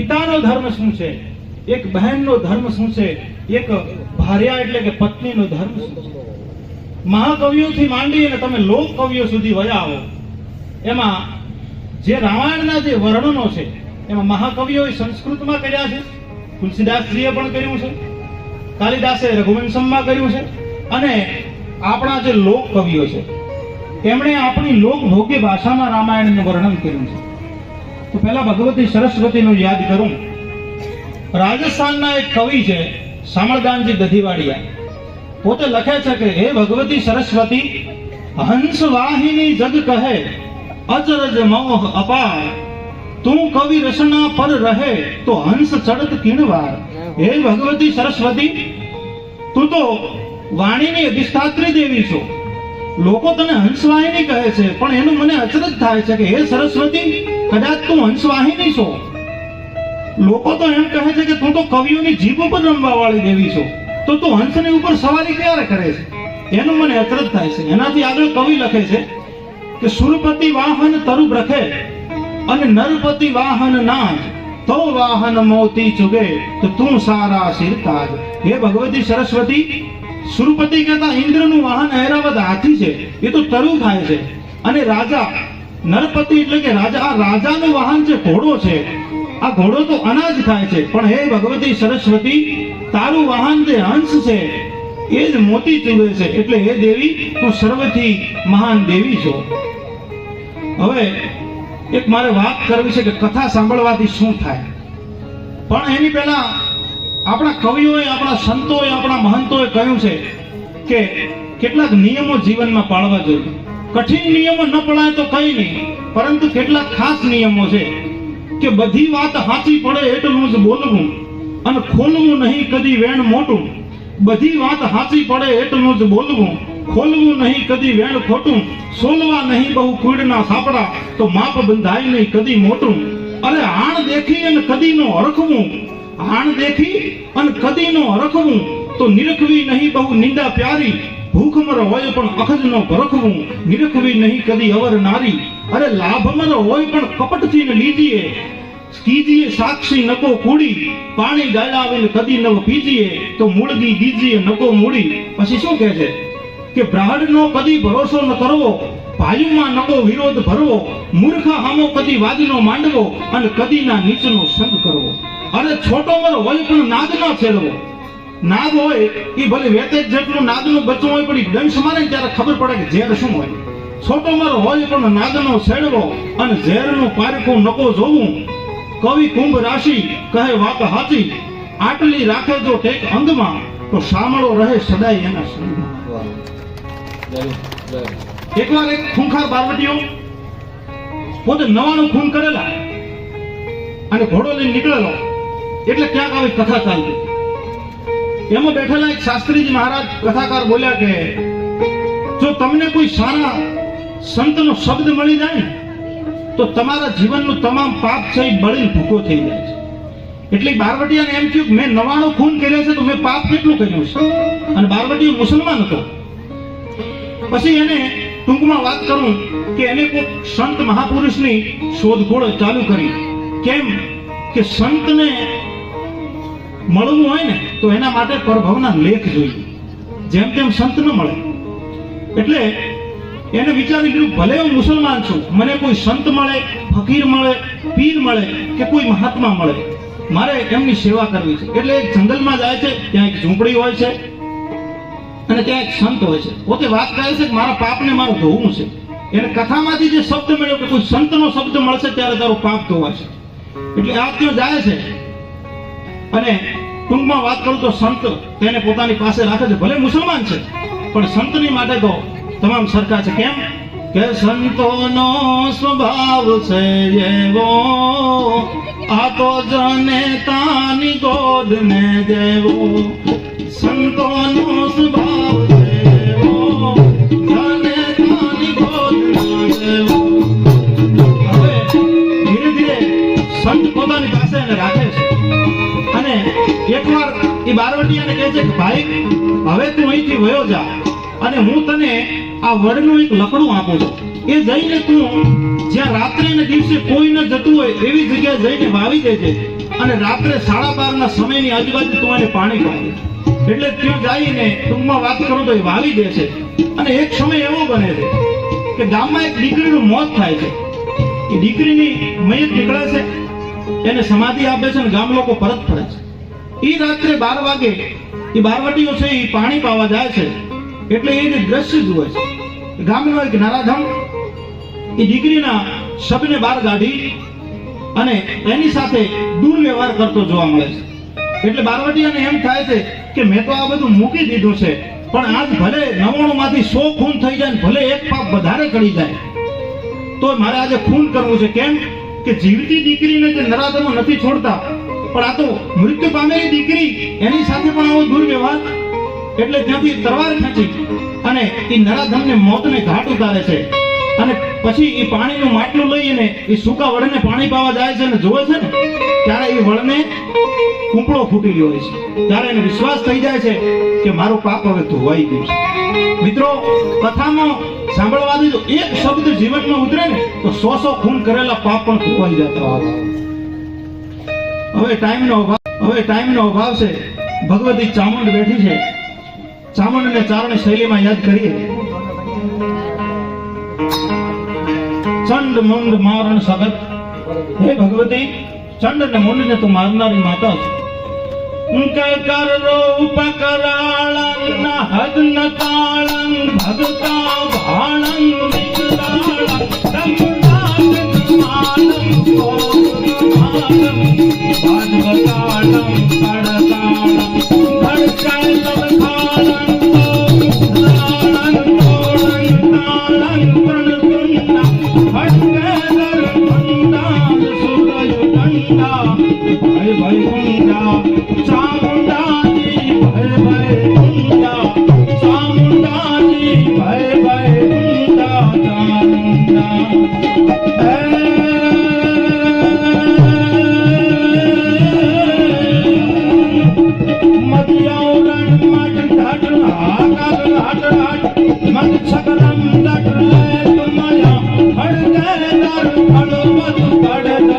પિતાનો ધર્મ શું છે? એક બહેનનો ધર્મ શું છે? એક ભાર્યા એટલે કે પત્નીનો ધર્મ શું છે? મહાકવિઓથી માંડી અને તમે લોક કવિઓ સુધી વયા આવો. એમાં જે રામાયણના જે વર્ણનો છે, એમાં મહાકવિઓએ સંસ્કૃતમાં કર્યા છે, તુલસીદાસજીએ પણ કર્યું છે, કાલિદાસે રઘુવંશમમાં કર્યું છે અને આપણા જે લોક કવિઓ છે એમણે આપણી લોકભોગ્ય ભાષામાં રામાયણનું વર્ણન કર્યું છે. તો પહેલા ભગવતી સરસ્વતીનું યાદ કરું. રાજસ્થાનના એક કવિ છે સામળદાનજી દધીવાડિયા. પોતે લખે છે કે, હે ભગવતી સરસ્વતી હંસ વાહિની જગ કહે અચરજ મોહ અપાર તું કવિ રસના પર રહે, તો હંસ ચડત કિણવાર. હે ભગવતી સરસ્વતી, તું તો વાણીની અધિષ્ઠાત્રી દેવી છો. લોકો તને હંસવાહિની કહે છે, પણ એનું મને અચરજ થાય છે કે, હે સરસ્વતી કદાચ તું હંસવાહિની છો. લોકો તો એમ કહે છે કે તું તો કવિઓની જીભ ઉપર રમવા વાળી દેવી છો. તો તું હંસની ઉપર સવારી ક્યારે કરે છે? એનું મને અચરજ થાય છે. એનાથી આગળ કવિ લખે છે કે સુરપતિ વાહન તરુબ રખે અને નરપતિ વાહન ના તો વાહન મોતી ચુગે, તો તું સારા સિરતાજ હે ભગવતી સરસ્વતી, સુરપતિ કહેતા ઇન્દ્રનું વાહન ઐરાવત હાથી છે. એ તો તરુ ખાય છે. અને રાજા નરપતિ એટલે કે રાજા, આ રાજાનું વાહન જે ઘોડો છે, આ ઘોડો તો અનાજ ખાય છે. પણ હે ભગવતી સરસ્વતી, તારું વાહન જે હંસ છે, એ જ મોતી ચૂવે છે. એટલે હે દેવી, તું સર્વથી મહાન દેવી છો. હવે એક મારે વાત કરવી છે કે કથા સાંભળવાથી શું થાય? પણ એની પહેલા આપણા કવિઓએ, આપણા સંતોએ, આપણા મહંતોએ કહ્યું છે કે કેટલાક નિયમો જીવનમાં પાળવા જોઈએ. કઠિન નિયમો ન પડાય તો કઈ નહીં. પરંતુ કેટલાક ખાસ નિયમો છે કે બધી વાત સાચી પડે એટલું જ બોલવું અને ખોલવું નહીં કદી વેણ મોટું. બધી વાત સાચી પડે એટલું જ બોલવું. ખોલવું નહીં કદી વેણ ખોટું. સોલવા નહીં બહુ કુડના સાપડા તો માપ બંધાય નહીં કદી મોટું. અરે આણ દેખી અને કદી નો હરખવું. આણ દેખી અને કદી નો હરખવું તો નિરખવી નહીં બહુ નિંદા પ્યારી. ભૂખમર હોય પણ અખજ નો ભરખવું, નિરખવી નહીં કદી અવર નારી. અરે લાભમર હોય પણ કપટથી ન લીજીએ. કીજીએ સાક્ષી નકો કુડી, પાણી ગાળાવીને કદી નવ પીજીએ, તો મૂળગી દીજીએ નકો મૂડી. પછી શું કહે છે? કે બ્રાહ્મણનો કદી ભરોસો ન કરવો ભાયુમાં નકો વિરોધ ભરવો, મૂર્ખા હામો કદી વાદનો માંડવો, અને કદી ના નીચનો સંગ કરવો. અરે છોટો મર હોય પણ નાદ ન છેડવો. નાદ હોય એ ભલે વેતેજ જેટલું નાદનું બચ્ચું હોય, પણ એ દંશ મારે ત્યારે ખબર પડે કે ઝેર શું હોય. છોટો મારો હોય, પણ નાદનો સેડવો અને ઝેરનું પારખું નકો જોવું. કવિ કુંભ રાશિ કહે વાત હાચી. આટલી રાખે જો ટેક અંગમાં, તો સામળો રહે સદાય એના સંગમાં. એકવાર એક ખૂંખાર બારવટીઓ, પોતે નવાણું ખૂન કરેલા અને ઘોડો લઈને નીકળેલો. એટલે ક્યાંક આવી કથા ચાલતી. એમાં બેઠેલા એક શાસ્ત્રીજી મહારાજ કથાકાર બોલ્યા કે, જો તમને કોઈ સારા સંતનો શબ્દ મળી જાય તો તમારા જીવનનું તમામ પાપ છે એ બળીને ભૂકો થઈ જાય છે. એટલે બારવટીયાને એમ થયું મેં નવાણું ખૂન કર્યા છે તો મેં પાપ કેટલું કર્યું છે? અને બારવટીયો મુસલમાન હતો. પછી એને ટૂંકમાં વાત કરું કે એને કોઈ સંત મહાપુરુષની શોધખોળ ચાલુ કરી. કેમ? કે સંતને મળવું હોય ને, તો એના માટે પરભવના લેખ જોઈએ. જેમ તેમ સંત ન મળે. એટલે એને વિચારી લીધું ભલે હું મુસલમાન છું, મને કોઈ સંત મળે, ફકીર મળે, પીર મળે કે કોઈ મહાત્મા મળે. મારે એમની સેવા કરવી છે. એટલે એક જંગલમાં જાય છે, ત્યાં એક ઝૂંપડી હોય છે અને ત્યાં એક સંત હોય છે. પોતે વાત કરે છે કે મારા પાપને મારું ધોવું છે. એને કથામાંથી જે શબ્દ મળ્યો કે કોઈ સંતનો શબ્દ મળશે, ત્યારે તારું પાપ ધોવાશે. એટલે આ ત્યાં જાય છે. અને ટૂંકમાં વાત કરું તો સંત તેને પોતાની પાસે રાખે છે. ભલે મુસલમાન છે, પણ સંતની માટે તો તમામ સરકાર છે. કેમ? કે સંતોનો સ્વભાવ છે એવો, આ તો જને તાની ગોદ ને દેવો સંતોનો સ્વભાવ ધીરે સંત પોતાની પાસે રાખે એકવાર એ બારવટીયાને કહે છે કે, ભાઈ, હવે તું અહીંથી વયો જા અને હું તને આ વડનું એક લકડું આપું છું. એ જઈને તું જ્યાં રાત્રે ને દિવસે કોઈ ન જતું હોય એવી જગ્યાએ જઈને વાવી દેજે અને રાત્રે સાડા બાર ના સમયની આજુબાજુ તું એને પાણી પાડે એટલે ત્યાં જઈને ટૂંકમાં વાત કરું તો એ વાવી દે છે. અને એક સમય એવો બને છે કે ગામમાં એક દીકરીનું મોત થાય છે. એ દીકરીની મયત નીકળે છે. એને સમાધિ આપે છે અને ગામ લોકો પરત ફરે છે. એ રાત્રે બાર વાગે એ બારવટીઓ છે એ પાણી પાવા જાય છે. એટલે એને દ્રશ્ય જુએ છે. ગામનો એક નારાધમ એ દીકરીના શબને બહાર કાઢી અને એની સાથે દુર્વ્યવહાર કરતો જોવા મળે છે. એટલે બારવટીયાને એમ થાય છે કે મેં તો આ બધું મૂકી દીધું છે, પણ આજ ભલે નવાણું માંથી સો ખૂન થઈ જાય ભલે એક પાપ વધારે કરી જાય તો મારે આજે ખૂન કરવું છે. કેમ? કે જીવતી દીકરીને જે નરાધમો નથી છોડતા પણ આ તો મૃત્યુ પામેલી દીકરી, એની સાથે પણ આવો દુર્વ્યવહાર. એટલે ત્યાંથી તરવાર ખેંચી અને એ નરાધમને મોતને ઘાટ ઉતારે છે. અને પછી એ પાણીનું માટલું લઈને એ સૂકા વડને પાણી પાવા જાય છે અને જોવે છે ને, ત્યારે એ વડને કૂંપળો ફૂટી હોય છે. ત્યારે એને વિશ્વાસ થઈ જાય છે કે મારું પાપ હવે ધોવાઈ ગયું છે. મિત્રો, કથામાં સાંભળવાથી જો એક શબ્દ જીવનમાં ઉતરે ને, તો સો સો ખૂન કરેલા પાપ પણ ધોવાઈ જતા છે. હવે ટાઈમનો અભાવ હવે ટાઈમનો અભાવ છે. ભગવતી ચામુંડ બેઠી છે. ચામુંડને ચારણ શૈલીમાં યાદ કરીએ. ચંડ મુંડ મારણ સગત. હે ભગવતી, ચંડ ને મુંડ ને તું મારનારી માતા છે. કરો ઉપકરાળં હદ ન ભગતા ભાણં વિકરાળં हळू मधू पडत